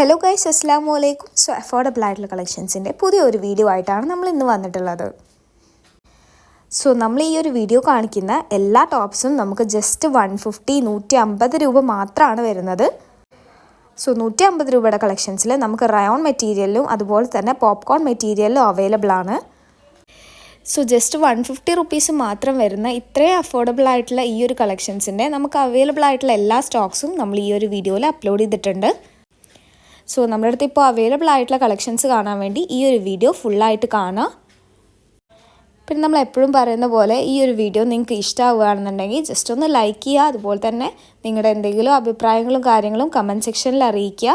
Hello guys അസ്സാം വലൈക്കും so affordable ആയിട്ടുള്ള കളക്ഷൻസിന്റെ പുതിയൊരു വീഡിയോ ആയിട്ടാണ് നമ്മൾ ഇന്ന് വന്നിട്ടുള്ളത്. സോ നമ്മൾ ഈ ഒരു വീഡിയോ കാണിക്കുന്ന എല്ലാ ടോപ്സും നമുക്ക് ജസ്റ്റ് വൺ ഫിഫ്റ്റി നൂറ്റി അമ്പത് രൂപ മാത്രമാണ് വരുന്നത്. സോ നൂറ്റി അമ്പത് രൂപയുടെ കളക്ഷൻസിൽ നമുക്ക് റയോൺ മെറ്റീരിയലും അതുപോലെ തന്നെ പോപ്കോൺ മെറ്റീരിയലും അവൈലബിൾ ആണ്. So just one fifty rupees മാത്രം വരുന്ന ഇത്രയും അഫോർഡബിൾ ആയിട്ടുള്ള ഈ ഒരു കളക്ഷൻസിന്റെ നമുക്ക് അവൈലബിൾ ആയിട്ടുള്ള എല്ലാ സ്റ്റോക്സും നമ്മൾ ഈ ഒരു വീഡിയോയിൽ അപ്ലോഡ് ചെയ്തിട്ടുണ്ട്. സോ നമ്മുടെ അടുത്ത് ഇപ്പോൾ അവൈലബിൾ ആയിട്ടുള്ള കളക്ഷൻസ് കാണാൻ വേണ്ടി ഈ ഒരു വീഡിയോ ഫുള്ളായിട്ട് കാണാം. പിന്നെ നമ്മൾ എപ്പോഴും പറയുന്ന പോലെ ഈ ഒരു വീഡിയോ നിങ്ങൾക്ക് ഇഷ്ടമാവുകയാണെന്നുണ്ടെങ്കിൽ ജസ്റ്റ് ഒന്ന് ലൈക്ക് ചെയ്യുക. അതുപോലെ തന്നെ നിങ്ങളുടെ എന്തെങ്കിലും അഭിപ്രായങ്ങളും കാര്യങ്ങളും കമന്റ് സെക്ഷനിൽ അറിയിക്കുക.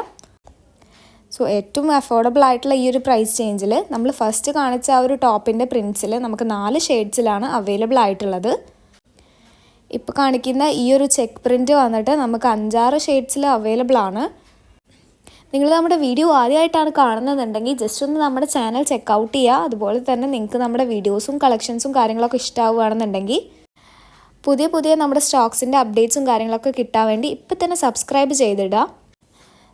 സോ ഏറ്റവും അഫോർഡബിൾ ആയിട്ടുള്ള ഈ ഒരു പ്രൈസ് ചേഞ്ചിൽ നമ്മൾ ഫസ്റ്റ് കാണിച്ച ആ ഒരു ടോപ്പിന്റെ പ്രിൻസിൽ നമുക്ക് നാല് ഷെയ്ഡ്സിലാണ് അവൈലബിൾ ആയിട്ടുള്ളത്. ഇപ്പോൾ കാണിക്കുന്ന ഈ ഒരു ചെക്ക് പ്രിന്റ് വന്നിട്ട് നമുക്ക് അഞ്ചാറ് ഷെയ്ഡ്സിൽ അവൈലബിൾ ആണ്. നിങ്ങൾ നമ്മുടെ വീഡിയോ ആദ്യമായിട്ടാണ് കാണുന്നതെന്നുണ്ടെങ്കിൽ ജസ്റ്റ് ഒന്ന് നമ്മുടെ ചാനൽ ചെക്ക് ഔട്ട് ചെയ്യുക. അതുപോലെ തന്നെ നിങ്ങൾക്ക് നമ്മുടെ വീഡിയോസും കളക്ഷൻസും കാര്യങ്ങളൊക്കെ ഇഷ്ടമാവുകയാണെന്നുണ്ടെങ്കിൽ പുതിയ പുതിയ നമ്മുടെ സ്റ്റോക്സിന്റെ അപ്ഡേറ്റ്സും കാര്യങ്ങളൊക്കെ കിട്ടാൻ വേണ്ടി ഇപ്പം തന്നെ സബ്സ്ക്രൈബ് ചെയ്തിടുക.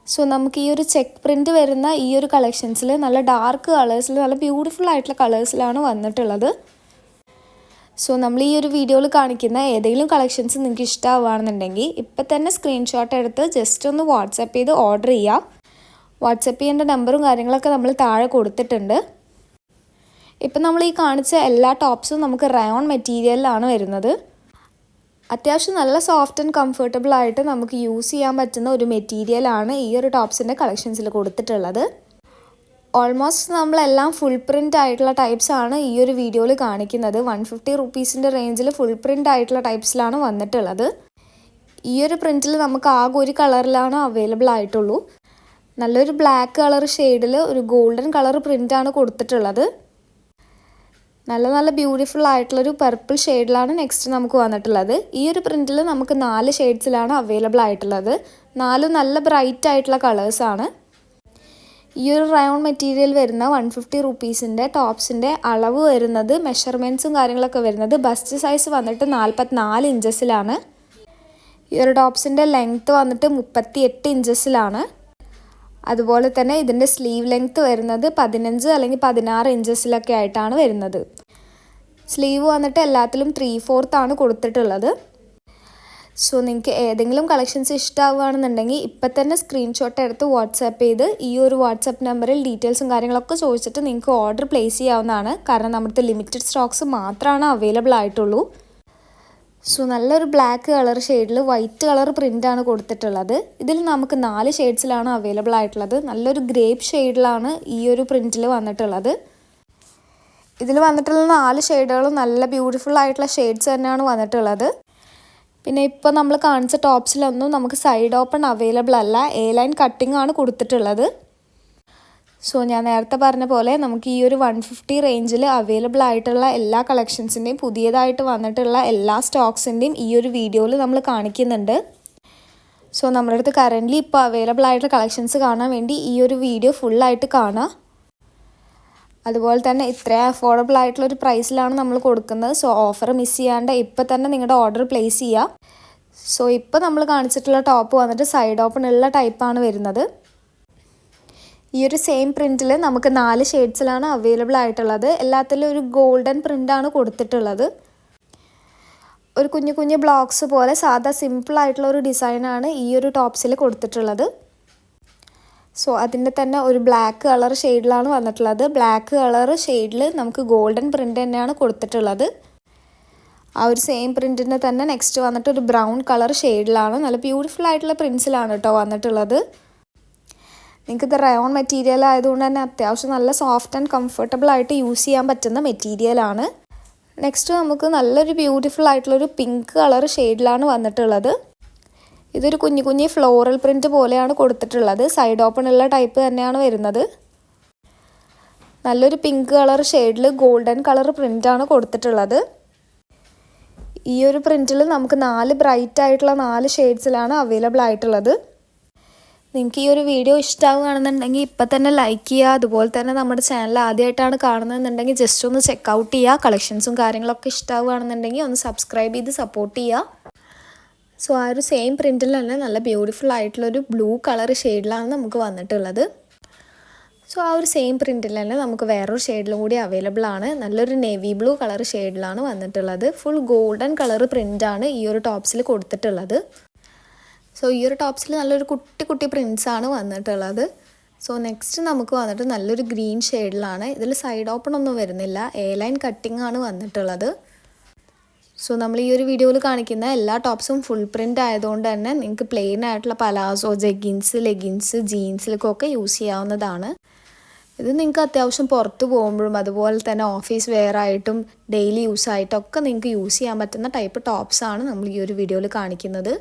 സോ നമുക്ക് ഈ ഒരു ചെക്ക് പ്രിന്റ് വരുന്ന ഈ ഒരു കളക്ഷൻസിൽ നല്ല ഡാർക്ക് കളേഴ്സിൽ നല്ല ബ്യൂട്ടിഫുൾ ആയിട്ടുള്ള കളേഴ്സിലാണ് വന്നിട്ടുള്ളത്. സോ നമ്മൾ ഈ ഒരു വീഡിയോയിൽ കാണിക്കുന്ന ഏതെങ്കിലും കളക്ഷൻസ് നിങ്ങൾക്ക് ഇഷ്ടമാവുകയാണെന്നുണ്ടെങ്കിൽ ഇപ്പം തന്നെ സ്ക്രീൻഷോട്ട് എടുത്ത് ജസ്റ്റ് ഒന്ന് വാട്സപ്പ് ചെയ്ത് ഓർഡർ ചെയ്യുക വാട്സപ്പ് ചെയ്യേണ്ട നമ്പറും കാര്യങ്ങളൊക്കെ നമ്മൾ താഴെ കൊടുത്തിട്ടുണ്ട്. ഇപ്പം നമ്മൾ ഈ കാണിച്ച എല്ലാ ടോപ്സും നമുക്ക് റയോൺ മെറ്റീരിയലിലാണ് വരുന്നത്. അത്യാവശ്യം നല്ല സോഫ്റ്റ് ആൻഡ് കംഫർട്ടബിൾ ആയിട്ട് നമുക്ക് യൂസ് ചെയ്യാൻ പറ്റുന്ന ഒരു മെറ്റീരിയലാണ് ഈ ഒരു ടോപ്സിന്റെ കളക്ഷൻസിൽ കൊടുത്തിട്ടുള്ളത്. ഓൾമോസ്റ്റ് നമ്മളെല്ലാം ഫുൾ പ്രിന്റ് ആയിട്ടുള്ള ടൈപ്സ് ആണ് ഈ ഒരു വീഡിയോയിൽ കാണിക്കുന്നത്. വൺ ഫിഫ്റ്റി റുപ്പീസിന്റെ റേഞ്ചിൽ ഫുൾ പ്രിന്റ് ആയിട്ടുള്ള ടൈപ്സിലാണ് വന്നിട്ടുള്ളത്. ഈ ഒരു പ്രിന്റിൽ നമുക്ക് ആകെ ഒരു കളറിലാണ് അവൈലബിൾ ആയിട്ടുള്ളൂ. നല്ലൊരു ബ്ലാക്ക് കളർ ഷെയ്ഡിൽ ഒരു ഗോൾഡൻ കളർ പ്രിന്റാണ് കൊടുത്തിട്ടുള്ളത്. നല്ല നല്ല ബ്യൂട്ടിഫുൾ ആയിട്ടുള്ളൊരു പർപ്പിൾ ഷെയ്ഡിലാണ് നെക്സ്റ്റ് നമുക്ക് വന്നിട്ടുള്ളത്. ഈ ഒരു പ്രിന്റിൽ നമുക്ക് നാല് ഷെയ്ഡ്സിലാണ് അവൈലബിൾ ആയിട്ടുള്ളത്. നാലും നല്ല ബ്രൈറ്റ് ആയിട്ടുള്ള കളേഴ്സാണ് ഈ ഒരു റൗണ്ട് മെറ്റീരിയൽ വരുന്ന വൺ ഫിഫ്റ്റി റുപ്പീസിന്റെ ടോപ്സിന്റെ അളവ് വരുന്നത് മെഷർമെന്റ്സും കാര്യങ്ങളൊക്കെ വരുന്നത് ബസ്റ്റ് സൈസ് വന്നിട്ട് നാൽപ്പത്തിനാല് ഇഞ്ചസിലാണ് ഈ ഒരു ടോപ്സിന്റെ ലെങ്ത്ത് വന്നിട്ട് മുപ്പത്തി എട്ട് ഇഞ്ചസിലാണ് അതുപോലെ തന്നെ ഇതിന്റെ സ്ലീവ് ലെങ്ത്ത് വരുന്നത് പതിനഞ്ച് അല്ലെങ്കിൽ പതിനാറ് ഇഞ്ചസിലൊക്കെ ആയിട്ടാണ് വരുന്നത്. സ്ലീവ് വന്നിട്ട് എല്ലാത്തിലും ത്രീ ഫോർത്ത് ആണ് കൊടുത്തിട്ടുള്ളത്. സോ നിങ്ങൾക്ക് ഏതെങ്കിലും കളക്ഷൻസ് ഇഷ്ടമാവുകയാണെന്നുണ്ടെങ്കിൽ ഇപ്പം തന്നെ സ്ക്രീൻഷോട്ട് എടുത്ത് വാട്സാപ്പ് ചെയ്ത് ഈ ഒരു വാട്സാപ്പ് നമ്പറിൽ ഡീറ്റെയിൽസും കാര്യങ്ങളൊക്കെ ചോദിച്ചിട്ട് നിങ്ങൾക്ക് ഓർഡർ പ്ലേസ് ചെയ്യാവുന്നതാണ്. കാരണം നമ്മുടെ ലിമിറ്റഡ് സ്റ്റോക്സ് മാത്രമാണ് അവൈലബിൾ ആയിട്ടുള്ളൂ. സോ നല്ലൊരു ബ്ലാക്ക് കളർ ഷെയ്ഡിൽ വൈറ്റ് കളർ പ്രിന്റാണ് കൊടുത്തിട്ടുള്ളത്. ഇതിൽ നമുക്ക് നാല് ഷെയ്ഡ്സിലാണ് അവൈലബിൾ ആയിട്ടുള്ളത്. നല്ലൊരു ഗ്രേപ്പ് ഷെയ്ഡിലാണ് ഈ ഒരു പ്രിന്റിൽ വന്നിട്ടുള്ളത്. ഇതിൽ വന്നിട്ടുള്ള നാല് ഷെയ്ഡുകളും നല്ല ബ്യൂട്ടിഫുൾ ആയിട്ടുള്ള ഷെയ്ഡ്സ് തന്നെയാണ് വന്നിട്ടുള്ളത്. പിന്നെ ഇപ്പോൾ നമ്മൾ കാണിച്ച ടോപ്സിലൊന്നും നമുക്ക് സൈഡ് ഓപ്പൺ അവൈലബിൾ അല്ല. എ ലൈൻ കട്ടിംഗ് ആണ് കൊടുത്തിട്ടുള്ളത്. സോ ഞാൻ നേരത്തെ പറഞ്ഞ പോലെ നമുക്ക് ഈ ഒരു വൺ ഫിഫ്റ്റി റേഞ്ചിൽ അവൈലബിൾ ആയിട്ടുള്ള എല്ലാ കളക്ഷൻസിന്റെയും പുതിയതായിട്ട് വന്നിട്ടുള്ള എല്ലാ സ്റ്റോക്സിന്റെയും ഈ ഒരു വീഡിയോയിൽ നമ്മൾ കാണിക്കുന്നുണ്ട്. സോ നമ്മുടെ അടുത്ത് കറന്റ്ലി ഇപ്പോൾ അവൈലബിൾ ആയിട്ടുള്ള കളക്ഷൻസ് കാണാൻ വേണ്ടി ഈ ഒരു വീഡിയോ ഫുള്ളായിട്ട് കാണാം. അതുപോലെ തന്നെ ഇത്രയും അഫോർഡബിൾ ആയിട്ടുള്ള ഒരു പ്രൈസിലാണ് നമ്മൾ കൊടുക്കുന്നത്. സോ ഓഫർ മിസ് ചെയ്യാണ്ട് ഇപ്പം തന്നെ നിങ്ങളുടെ ഓർഡർ പ്ലേസ് ചെയ്യുക സോ ഇപ്പോൾ നമ്മൾ കാണിച്ചിട്ടുള്ള ടോപ്പ് വന്നിട്ട് സൈഡ് ഓപ്പൺ ഉള്ള ടൈപ്പാണ് വരുന്നത്. ഈ ഒരു സെയിം പ്രിന്റിൽ നമുക്ക് നാല് ഷെയ്ഡ്സിലാണ് അവൈലബിൾ ആയിട്ടുള്ളത്. എല്ലാത്തിലും ഒരു ഗോൾഡൻ പ്രിന്റാണ് കൊടുത്തിട്ടുള്ളത്. ഒരു കുഞ്ഞു കുഞ്ഞു ബ്ലോക്സ് പോലെ സാധാ സിമ്പിൾ ആയിട്ടുള്ള ഒരു ഡിസൈനാണ് ഈ ഒരു ടോപ്സിൽ കൊടുത്തിട്ടുള്ളത്. സോ അതിന്റെ തന്നെ ഒരു ബ്ലാക്ക് കളർ ഷെയ്ഡിലാണ് വന്നിട്ടുള്ളത്. ബ്ലാക്ക് കളർ ഷെയ്ഡിൽ നമുക്ക് ഗോൾഡൻ പ്രിന്റ് തന്നെയാണ് കൊടുത്തിട്ടുള്ളത്. ആ ഒരു സെയിം പ്രിന്റിന്റെ തന്നെ നെക്സ്റ്റ് വന്നിട്ട് ഒരു ബ്രൗൺ കളർ ഷെയ്ഡിലാണ് നല്ല ബ്യൂട്ടിഫുൾ ആയിട്ടുള്ള പ്രിൻസിലാണ് കേട്ടോ വന്നിട്ടുള്ളത്. നിങ്ങൾക്ക് ഇത് റയോൺ മെറ്റീരിയൽ ആയതുകൊണ്ട് തന്നെ അത്യാവശ്യം നല്ല സോഫ്റ്റ് ആൻഡ് കംഫർട്ടബിൾ ആയിട്ട് യൂസ് ചെയ്യാൻ പറ്റുന്ന മെറ്റീരിയലാണ് നെക്സ്റ്റ് നമുക്ക് നല്ലൊരു ബ്യൂട്ടിഫുൾ ആയിട്ടുള്ളൊരു പിങ്ക് കളർ ഷെയ്ഡിലാണ് വന്നിട്ടുള്ളത്. ഇതൊരു കുഞ്ഞു കുഞ്ഞു ഫ്ലോറൽ പ്രിന്റ് പോലെയാണ് കൊടുത്തിട്ടുള്ളത്. സൈഡ് ഓപ്പൺ ഉള്ള ടൈപ്പ് തന്നെയാണ് വരുന്നത്. നല്ലൊരു പിങ്ക് കളർ ഷെയ്ഡിൽ ഗോൾഡൻ കളർ പ്രിന്റാണ് കൊടുത്തിട്ടുള്ളത്. ഈ ഒരു പ്രിന്റിൽ നമുക്ക് നാല് ബ്രൈറ്റ് ആയിട്ടുള്ള നാല് ഷെയ്ഡ്സിലാണ് അവൈലബിൾ ആയിട്ടുള്ളത്. നിങ്ങൾക്ക് ഈ ഒരു വീഡിയോ ഇഷ്ടമാവുകയാണെന്നുണ്ടെങ്കിൽ ഇപ്പം തന്നെ ലൈക്ക് ചെയ്യുക അതുപോലെ തന്നെ നമ്മുടെ ചാനൽ ആദ്യമായിട്ടാണ് കാണുന്നതെന്നുണ്ടെങ്കിൽ ജസ്റ്റ് ഒന്ന് ചെക്ക് ഔട്ട് ചെയ്യുക. കളക്ഷൻസും കാര്യങ്ങളൊക്കെ ഇഷ്ടമാവുകയാണെന്നുണ്ടെങ്കിൽ ഒന്ന് സബ്സ്ക്രൈബ് ചെയ്ത് സപ്പോർട്ട് ചെയ്യുക. സോ ആ ഒരു സെയിം പ്രിന്റിൽ തന്നെ നല്ല ബ്യൂട്ടിഫുൾ ആയിട്ടുള്ള ഒരു ബ്ലൂ കളർ ഷെയ്ഡിലാണ് നമുക്ക് വന്നിട്ടുള്ളത്. സോ ആ ഒരു സെയിം പ്രിന്റിൽ തന്നെ നമുക്ക് വേറൊരു ഷെയ്ഡിലും കൂടി അവൈലബിൾ ആണ്. നല്ലൊരു നേവി ബ്ലൂ കളർ ഷെയ്ഡിലാണ് വന്നിട്ടുള്ളത്. ഫുൾ ഗോൾഡൻ കളർ പ്രിന്റാണ് ഈ ഒരു ടോപ്സിൽ കൊടുത്തിട്ടുള്ളത്. സോ ഈ ഒരു ടോപ്സിൽ നല്ലൊരു കുട്ടി കുട്ടി പ്രിൻസാണ് വന്നിട്ടുള്ളത്. സോ നെക്സ്റ്റ് നമുക്ക് വന്നിട്ട് നല്ലൊരു ഗ്രീൻ ഷെയ്ഡിലാണ് ഇതിൽ സൈഡ് ഓപ്പൺ ഒന്നും വരുന്നില്ല. എ ലൈൻ കട്ടിംഗ് ആണ് വന്നിട്ടുള്ളത്. സോ നമ്മൾ ഈ ഒരു വീഡിയോയിൽ കാണിക്കുന്ന എല്ലാ ടോപ്സും ഫുൾ പ്രിന്റ് ആയതുകൊണ്ട് തന്നെ നിങ്ങൾക്ക് പ്ലെയിൻ ആയിട്ടുള്ള പലാസോ ജെഗിൻസ് ലെഗിൻസ് ജീൻസിലേക്കൊക്കെ യൂസ് ചെയ്യാവുന്നതാണ്. ഇത് നിങ്ങൾക്ക് അത്യാവശ്യം പുറത്ത് പോകുമ്പോഴും അതുപോലെ തന്നെ ഓഫീസ് വെയർ ആയിട്ടും ഡെയിലി യൂസ് ആയിട്ടൊക്കെ നിങ്ങൾക്ക് യൂസ് ചെയ്യാൻ പറ്റുന്ന ടൈപ്പ് ടോപ്സാണ് നമ്മൾ ഈ ഒരു വീഡിയോയിൽ കാണിക്കുന്നത്.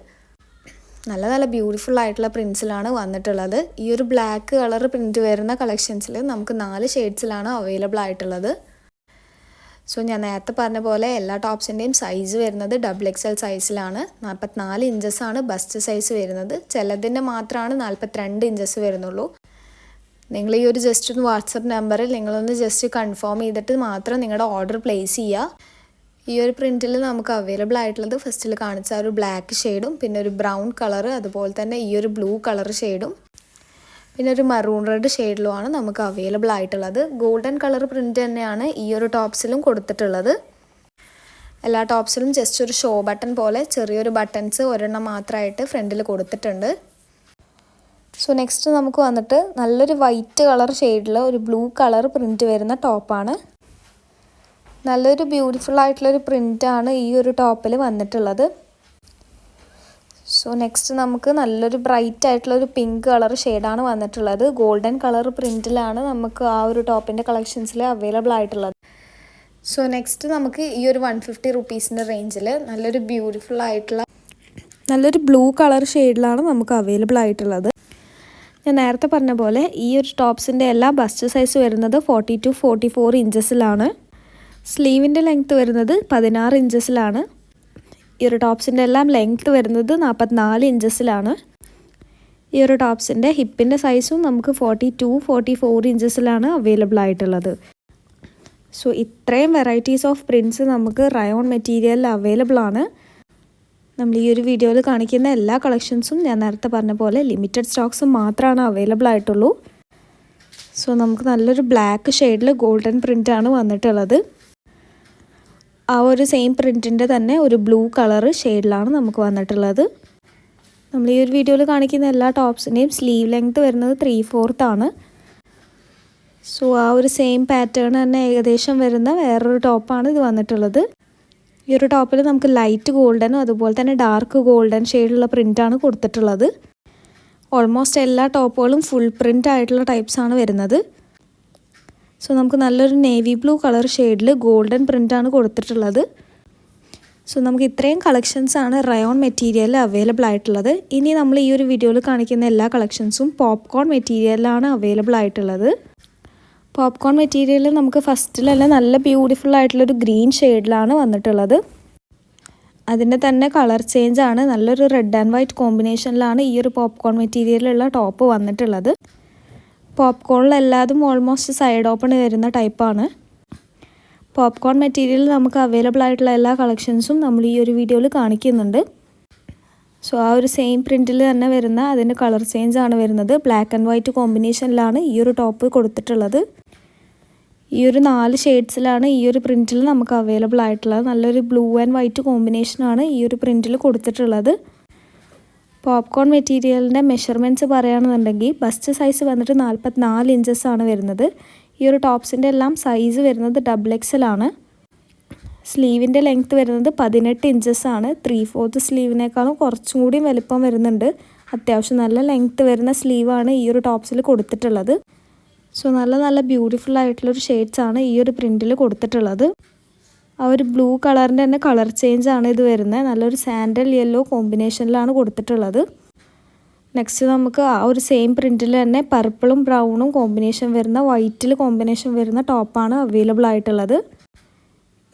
നല്ല നല്ല ബ്യൂട്ടിഫുൾ ആയിട്ടുള്ള പ്രിൻസിലാണ് വന്നിട്ടുള്ളത്. ഈ ഒരു ബ്ലാക്ക് കളർ പ്രിന്റ് വരുന്ന കളക്ഷൻസിൽ നമുക്ക് നാല് ഷെയ്ഡ്സിലാണ് അവൈലബിൾ ആയിട്ടുള്ളത്. സോ ഞാൻ നേരത്തെ പറഞ്ഞ പോലെ എല്ലാ ടോപ്സിന്റെയും സൈസ് വരുന്നത് ഡബിൾ എക്സ് എൽ സൈസിലാണ് നാൽപ്പത്തിനാല് ആണ് ബസ്റ്റ് സൈസ് വരുന്നത്. ചിലതിന്റെ മാത്രമാണ് നാൽപ്പത്തിരണ്ട് ഇഞ്ചസ് വരുന്നുള്ളൂ. നിങ്ങൾ ഈ ഒരു ജസ്റ്റ് ഒന്ന് വാട്സപ്പ് നമ്പറിൽ നിങ്ങളൊന്ന് ജസ്റ്റ് കൺഫേം ചെയ്തിട്ട് മാത്രം നിങ്ങളുടെ ഓർഡർ പ്ലേസ് ചെയ്യുക ഈ ഒരു പ്രിന്റിൽ നമുക്ക് അവൈലബിൾ ആയിട്ടുള്ളത് ഫസ്റ്റിൽ കാണിച്ച ഒരു ബ്ലാക്ക് ഷെയ്ഡും പിന്നെ ഒരു ബ്രൗൺ കളർ അതുപോലെ തന്നെ ഈ ഒരു ബ്ലൂ കളർ ഷെയ്ഡും. പിന്നെ ഒരു മറൂൺ റെഡ് ഷെയ്ഡിലുമാണ് നമുക്ക് അവൈലബിൾ ആയിട്ടുള്ളത്. ഗോൾഡൻ കളർ പ്രിന്റ് തന്നെയാണ് ഈ ഒരു ടോപ്സിലും കൊടുത്തിട്ടുള്ളത്. എല്ലാ ടോപ്സിലും ജസ്റ്റ് ഒരു ഷോ ബട്ടൺ പോലെ ചെറിയൊരു ബട്ടൺസ് ഒരെണ്ണം മാത്രമായിട്ട് ഫ്രണ്ടിൽ കൊടുത്തിട്ടുണ്ട്. സോ നെക്സ്റ്റ് നമുക്ക് വന്നിട്ട് നല്ലൊരു വൈറ്റ് കളർ ഷെയ്ഡിൽ ഒരു ബ്ലൂ കളർ പ്രിന്റ് വരുന്ന ടോപ്പാണ്. നല്ലൊരു ബ്യൂട്ടിഫുൾ ആയിട്ടുള്ളൊരു പ്രിന്റാണ് ഈ ഒരു ടോപ്പിൽ വന്നിട്ടുള്ളത്. സോ നെക്സ്റ്റ് നമുക്ക് നല്ലൊരു ബ്രൈറ്റ് ആയിട്ടുള്ള ഒരു പിങ്ക് കളർ ഷെയ്ഡാണ് വന്നിട്ടുള്ളത്. ഗോൾഡൻ കളർ പ്രിന്റിലാണ് നമുക്ക് ആ ഒരു ടോപ്പിന്റെ കളക്ഷൻസിൽ അവൈലബിൾ ആയിട്ടുള്ളത്. സോ നെക്സ്റ്റ് നമുക്ക് ഈ ഒരു വൺ ഫിഫ്റ്റി റുപ്പീസിന്റെ റേഞ്ചിൽ നല്ലൊരു ബ്യൂട്ടിഫുൾ ആയിട്ടുള്ള നല്ലൊരു ബ്ലൂ കളർ ഷെയ്ഡിലാണ് നമുക്ക് അവൈലബിൾ ആയിട്ടുള്ളത്. ഞാൻ നേരത്തെ പറഞ്ഞ പോലെ ഈ ഒരു ടോപ്സിന്റെ എല്ലാ ബസ്റ്റ് സൈസ് വരുന്നത് ഫോർട്ടി ടു ഫോർട്ടി ഫോർ ഇഞ്ചസിലാണ് സ്ലീവിന്റെ ലെങ്ത്ത് വരുന്നത് പതിനാറ് ഇഞ്ചസിലാണ് ഈ ഒരു ടോപ്സിന്റെ എല്ലാം ലെങ്ത്ത് വരുന്നത് നാൽപ്പത്തിനാല് ഇഞ്ചസിലാണ് ഈ ഒരു ടോപ്സിന്റെ ഹിപ്പിന്റെ സൈസും നമുക്ക് ഫോർട്ടി ടു ഫോർട്ടി ഫോർ ഇഞ്ചസിലാണ് അവൈലബിൾ ആയിട്ടുള്ളത്. സോ ഇത്രയും വെറൈറ്റീസ് ഓഫ് പ്രിന്റ്സ് നമുക്ക് റയോൺ മെറ്റീരിയലിൽ അവൈലബിൾ ആണ്. നമ്മൾ ഈ ഒരു വീഡിയോയിൽ കാണിക്കുന്ന എല്ലാ കളക്ഷൻസും ഞാൻ നേരത്തെ പറഞ്ഞ പോലെ ലിമിറ്റഡ് സ്റ്റോക്സ് മാത്രമാണ് അവൈലബിൾ ആയിട്ടുള്ളൂ. സോ നമുക്ക് നല്ലൊരു ബ്ലാക്ക് ഷെയ്ഡിൽ ഗോൾഡൻ പ്രിന്റാണ് വന്നിട്ടുള്ളത്. ആ ഒരു സെയിം പ്രിന്റിന്റെ തന്നെ ഒരു ബ്ലൂ കളർ ഷെയ്ഡിലാണ് നമുക്ക് വന്നിട്ടുള്ളത്. നമ്മൾ ഈ ഒരു വീഡിയോയിൽ കാണിക്കുന്ന എല്ലാ ടോപ്സിന്റെയും സ്ലീവ് ലെങ്ത് വരുന്നത് ത്രീ ആണ്. സോ ആ ഒരു സെയിം പാറ്റേൺ തന്നെ ഏകദേശം വരുന്ന വേറൊരു ടോപ്പാണ് ഇത് വന്നിട്ടുള്ളത്. ഈ ഒരു ടോപ്പിൽ നമുക്ക് ലൈറ്റ് ഗോൾഡനും അതുപോലെ തന്നെ ഡാർക്ക് ഗോൾഡൻ ഷെയ്ഡുള്ള പ്രിന്റാണ് കൊടുത്തിട്ടുള്ളത്. ഓൾമോസ്റ്റ് എല്ലാ ടോപ്പുകളും ഫുൾ പ്രിന്റ് ആയിട്ടുള്ള ടൈപ്സാണ് വരുന്നത്. സോ നമുക്ക് നല്ലൊരു നേവി ബ്ലൂ കളർ ഷെയ്ഡിൽ ഗോൾഡൻ പ്രിന്റാണ് കൊടുത്തിട്ടുള്ളത്. സോ നമുക്ക് ഇത്രയും കളക്ഷൻസ് ആണ് റയോൺ മെറ്റീരിയലിൽ അവൈലബിൾ ആയിട്ടുള്ളത്. ഇനി നമ്മൾ ഈ ഒരു വീഡിയോയിൽ കാണിക്കുന്ന എല്ലാ കളക്ഷൻസും പോപ്കോൺ മെറ്റീരിയലിലാണ് അവൈലബിൾ ആയിട്ടുള്ളത്. പോപ്കോൺ മെറ്റീരിയൽ നമുക്ക് ഫസ്റ്റിലല്ല നല്ല ബ്യൂട്ടിഫുൾ ആയിട്ടുള്ളൊരു ഗ്രീൻ ഷെയ്ഡിലാണ് വന്നിട്ടുള്ളത്. അതിന്റെ തന്നെ കളർ ചേഞ്ച് ആണ്. നല്ലൊരു റെഡ് ആൻഡ് വൈറ്റ് കോമ്പിനേഷനിലാണ് ഈ ഒരു പോപ്കോൺ മെറ്റീരിയലുള്ള ടോപ്പ് വന്നിട്ടുള്ളത്. പോപ്കോണിൽ എല്ലാതും ഓൾമോസ്റ്റ് സൈഡ് ഓപ്പൺ വരുന്ന ടൈപ്പാണ് പോപ്കോൺ മെറ്റീരിയൽ നമുക്ക് അവൈലബിൾ ആയിട്ടുള്ള എല്ലാ കളക്ഷൻസും നമ്മൾ ഈ ഒരു വീഡിയോയിൽ കാണിക്കുന്നുണ്ട്. സോ ആ ഒരു സെയിം പ്രിന്റിൽ തന്നെ വരുന്ന അതിന്റെ കളർ ചേഞ്ച് ആണ് വരുന്നത്. ബ്ലാക്ക് ആൻഡ് വൈറ്റ് കോമ്പിനേഷനിലാണ് ഈ ഒരു ടോപ്പ് കൊടുത്തിട്ടുള്ളത്. ഈ ഒരു നാല് ഷെയ്ഡ്സിലാണ് ഈ ഒരു പ്രിന്റിൽ നമുക്ക് അവൈലബിൾ ആയിട്ടുള്ളത്. നല്ലൊരു ബ്ലൂ ആൻഡ് വൈറ്റ് കോമ്പിനേഷനാണ് ഈ ഒരു പ്രിന്റിൽ കൊടുത്തിട്ടുള്ളത്. പോപ്കോൺ മെറ്റീരിയലിന്റെ മെഷർമെന്റ്സ് പറയുകയാണെന്നുണ്ടെങ്കിൽ ബസ്റ്റ് സൈസ് വന്നിട്ട് നാൽപ്പത്തിനാല് ഇഞ്ചസ് ആണ് വരുന്നത്. ഈ ഒരു ടോപ്സിന്റെ എല്ലാം സൈസ് വരുന്നത് ഡബിൾ എക്സൽ ആണ്. സ്ലീവിന്റെ ലെങ്ത്ത് വരുന്നത് പതിനെട്ട് ഇഞ്ചസ് ആണ്. ത്രീ ഫോർത്ത് സ്ലീവിനേക്കാളും കുറച്ചും കൂടി വലിപ്പം വരുന്നുണ്ട്. അത്യാവശ്യം നല്ല ലെങ്ത്ത് വരുന്ന സ്ലീവാണ് ഈ ഒരു ടോപ്സിൽ കൊടുത്തിട്ടുള്ളത്. സോ നല്ല നല്ല ബ്യൂട്ടിഫുൾ ആയിട്ടുള്ളൊരു ഷെയ്ഡ്സ് ആണ് ഈ ഒരു പ്രിന്റിൽ കൊടുത്തിട്ടുള്ളത്. ആ ഒരു ബ്ലൂ കളറിന്റെ തന്നെ കളർ ചേഞ്ച് ആണ് ഇത് വരുന്നത്. നല്ലൊരു സാൻഡൽ യെല്ലോ കോമ്പിനേഷനിലാണ് കൊടുത്തിട്ടുള്ളത്. നെക്സ്റ്റ് നമുക്ക് ആ ഒരു സെയിം പ്രിന്റിൽ തന്നെ പർപ്പിളും ബ്രൗണും കോമ്പിനേഷൻ വരുന്ന വൈറ്റിൽ കോമ്പിനേഷൻ വരുന്ന ടോപ്പാണ് അവൈലബിൾ ആയിട്ടുള്ളത്.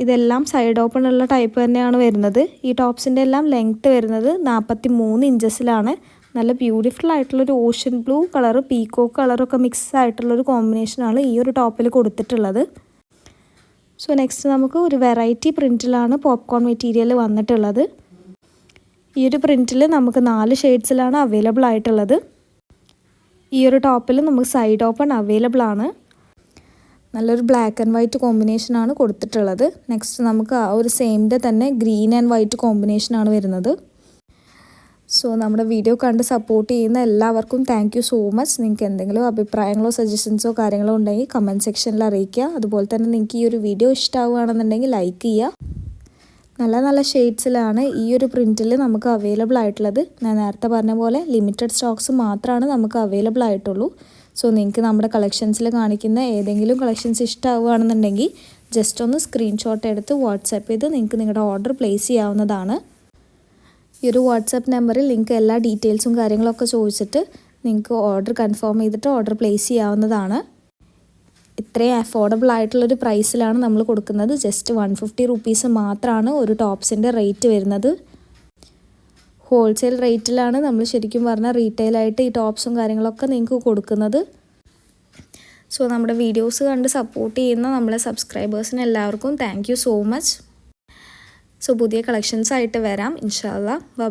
ഇതെല്ലാം സൈഡ് ഓപ്പൺ ഉള്ള ടൈപ്പ് തന്നെയാണ് വരുന്നത്. ഈ ടോപ്സിന്റെ എല്ലാം ലെങ്ത്ത് വരുന്നത് നാൽപ്പത്തി മൂന്ന് ഇഞ്ചസിലാണ്. നല്ല ബ്യൂട്ടിഫുൾ ആയിട്ടുള്ളൊരു ഓഷ്യൻ ബ്ലൂ കളർ പീകോക്ക് കളറൊക്കെ മിക്സ് ആയിട്ടുള്ളൊരു കോമ്പിനേഷനാണ് ഈ ഒരു ടോപ്പിൽ കൊടുത്തിട്ടുള്ളത്. സോ നെക്സ്റ്റ് നമുക്ക് ഒരു വെറൈറ്റി പ്രിന്റിലാണ് പോപ്കോൺ മെറ്റീരിയൽ വന്നിട്ടുള്ളത്. ഈ ഒരു പ്രിന്റിൽ നമുക്ക് നാല് ഷെയ്ഡ്സിലാണ് അവൈലബിൾ ആയിട്ടുള്ളത്. ഈ ഒരു ടോപ്പിൽ നമുക്ക് സൈഡ് ഓപ്പൺ അവൈലബിൾ ആണ്. നല്ലൊരു ബ്ലാക്ക് ആൻഡ് വൈറ്റ് കോമ്പിനേഷനാണ് കൊടുത്തിട്ടുള്ളത്. നെക്സ്റ്റ് നമുക്ക് ആ ഒരു സെയിമിന്റെ തന്നെ ഗ്രീൻ ആൻഡ് വൈറ്റ് കോമ്പിനേഷനാണ് വരുന്നത്. സോ നമ്മുടെ വീഡിയോ കണ്ട് സപ്പോർട്ട് ചെയ്യുന്ന എല്ലാവർക്കും താങ്ക് സോ മച്ച് നിങ്ങൾക്ക് എന്തെങ്കിലും അഭിപ്രായങ്ങളോ സജഷൻസോ കാര്യങ്ങളോ ഉണ്ടെങ്കിൽ കമന്റ് സെക്ഷനിൽ അറിയിക്കുക. അതുപോലെ തന്നെ നിങ്ങൾക്ക് ഈ ഒരു വീഡിയോ ഇഷ്ടമാവുകയാണെന്നുണ്ടെങ്കിൽ ലൈക്ക് ചെയ്യുക. നല്ല നല്ല ഷെയ്ഡ്സിലാണ് ഈ ഒരു പ്രിന്റിൽ നമുക്ക് അവൈലബിൾ ആയിട്ടുള്ളത്. ഞാൻ നേരത്തെ പറഞ്ഞ പോലെ ലിമിറ്റഡ് സ്റ്റോക്സ് മാത്രമാണ് നമുക്ക് അവൈലബിൾ ആയിട്ടുള്ളൂ. സോ നിങ്ങൾക്ക് നമ്മുടെ കളക്ഷൻസിൽ കാണിക്കുന്ന ഏതെങ്കിലും കളക്ഷൻസ് ഇഷ്ടമാവുകയാണെന്നുണ്ടെങ്കിൽ ജസ്റ്റ് ഒന്ന് സ്ക്രീൻഷോട്ട് എടുത്ത് വാട്സാപ്പ് ചെയ്ത് നിങ്ങൾക്ക് നിങ്ങളുടെ ഓർഡർ പ്ലേസ് ചെയ്യാവുന്നതാണ്. ഈ ഒരു വാട്സാപ്പ് നമ്പറിൽ നിങ്ങൾക്ക് എല്ലാ ഡീറ്റെയിൽസും കാര്യങ്ങളൊക്കെ ചോദിച്ചിട്ട് നിങ്ങൾക്ക് ഓർഡർ കൺഫേം ചെയ്തിട്ട് ഓർഡർ പ്ലേസ് ചെയ്യാവുന്നതാണ്. ഇത്രയും അഫോർഡബിൾ ആയിട്ടുള്ളൊരു പ്രൈസിലാണ് നമ്മൾ കൊടുക്കുന്നത്. ജസ്റ്റ് വൺ ഫിഫ്റ്റി റുപ്പീസ് മാത്രമാണ് ഒരു ടോപ്സിന്റെ റേറ്റ് വരുന്നത്. ഹോൾസെയിൽ റേറ്റിലാണ് നമ്മൾ ശരിക്കും പറഞ്ഞാൽ റീറ്റെയിലായിട്ട് ഈ ടോപ്സും കാര്യങ്ങളൊക്കെ നിങ്ങൾക്ക് കൊടുക്കുന്നത്. സോ നമ്മുടെ വീഡിയോസ് കണ്ട് സപ്പോർട്ട് ചെയ്യുന്ന നമ്മളെ സബ്സ്ക്രൈബേഴ്സിന് എല്ലാവർക്കും താങ്ക് സോ മച്ച് സോ പുതിയ കളക്ഷൻസ് ആയിട്ട് വരാം. ഇൻഷാല്ല ബൈ